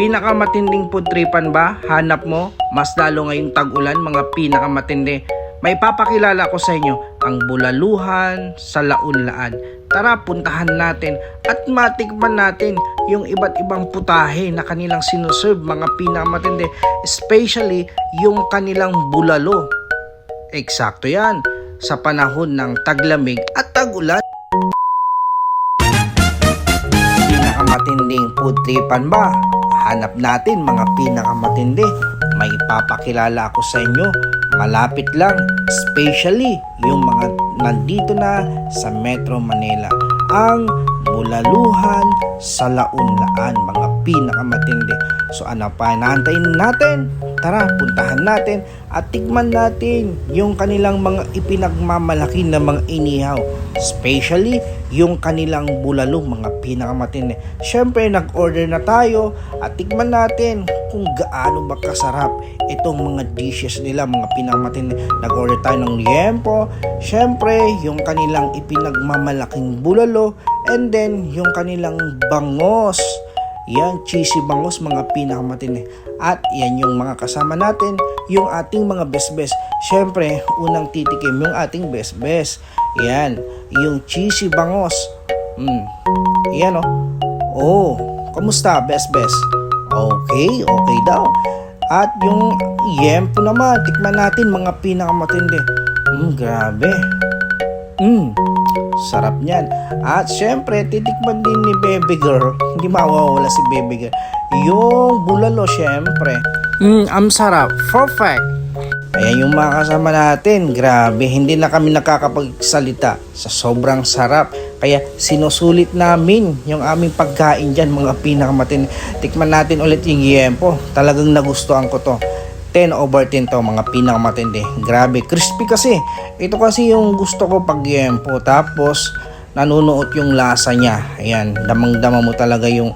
Pinakamatinding putripan ba? Hanap mo? Mas lalo ngayong tag-ulan, mga pinakamatindi. May papakilala ko sa inyo ang bulaluhan sa launlaan. Tara, puntahan natin at matikman natin yung iba't ibang putahe na kanilang sinuserve mga pinakamatindi. Especially yung kanilang bulalo. Eksakto yan sa panahon ng taglamig at tagulan. Pinakamatinding putripan ba? Hanap natin mga pinakamatindi. May papakilala ako sa inyo. Malapit lang, especially yung mga nandito na sa Metro Manila. Ang bulaluhan sa launlaan, mga pinakamatindi. So ano pa naantayin natin? Tara, puntahan natin at tikman natin yung kanilang mga ipinagmamalaki na mga inihaw. Especially yung kanilang bulalo, mga pinakamatindi. Siyempre, nag-order na tayo at tikman natin kung gaano ba kasarap itong mga dishes nila, mga pinakamatindi. Nag-order tayo ng liempo, siyempre, yung kanilang ipinagmamalaking bulalo, and then yung kanilang bangos. Yan, cheesy bangos, mga pinakamatindi. At yan yung mga kasama natin, yung ating mga best-best. Siyempre, unang titikim yung ating best-best. Yan, yung cheesy bangos. Mm. Yan oh. Oh, kamusta best-best? Okay, okay daw. At yung yempo naman, tikman natin mga pinakamatindi. Mm, grabe. Mm, sarap niyan. At syempre, titikman din ni Baby Girl. Hindi mawawala si Baby Girl. Yung bulalo, syempre. Mm, ang sarap. Perfect. Ayan yung mga kasama natin. Grabe, hindi na kami nakakapagsalita sa sobrang sarap. Kaya sinusulit namin yung aming pagkain dyan, mga pinakamatin. Tikman natin ulit yung yempo. Talagang nagustuhan ko to. 10 over 10 to mga pinakamatindi. Grabe, crispy kasi. Ito kasi yung gusto ko pag yempo. Tapos, nanunuot yung lasa niya. Ayan, damang-dama mo talaga yung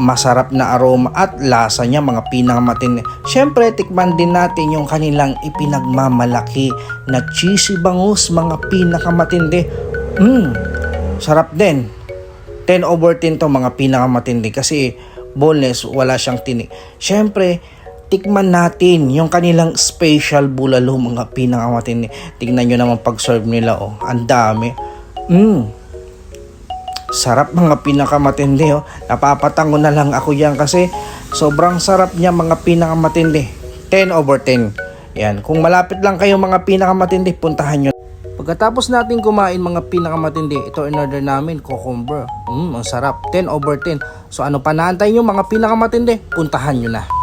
masarap na aroma at lasa niya mga pinakamatindi. Siyempre, tikman din natin yung kanilang ipinagmamalaki na cheesy bangus mga pinakamatindi. Mmm, sarap din. 10 over 10 to mga pinakamatindi kasi boneless, wala siyang tinik. Siyempre, tikman natin yung kanilang special bulalo mga pinakamatindi. Tingnan nyo naman pag-serve nila oh. Ang dami. Mmm. Sarap mga pinakamatindi oh. Napapatango na lang ako yan kasi sobrang sarap niya mga pinakamatindi. 10 over 10. Yan. Kung malapit lang kayo mga pinakamatindi, puntahan nyo. Pagkatapos natin kumain mga pinakamatindi, ito in order namin, cucumber. Mmm, ang sarap. 10 over 10. So ano pa naantay nyo mga pinakamatindi? Puntahan nyo na.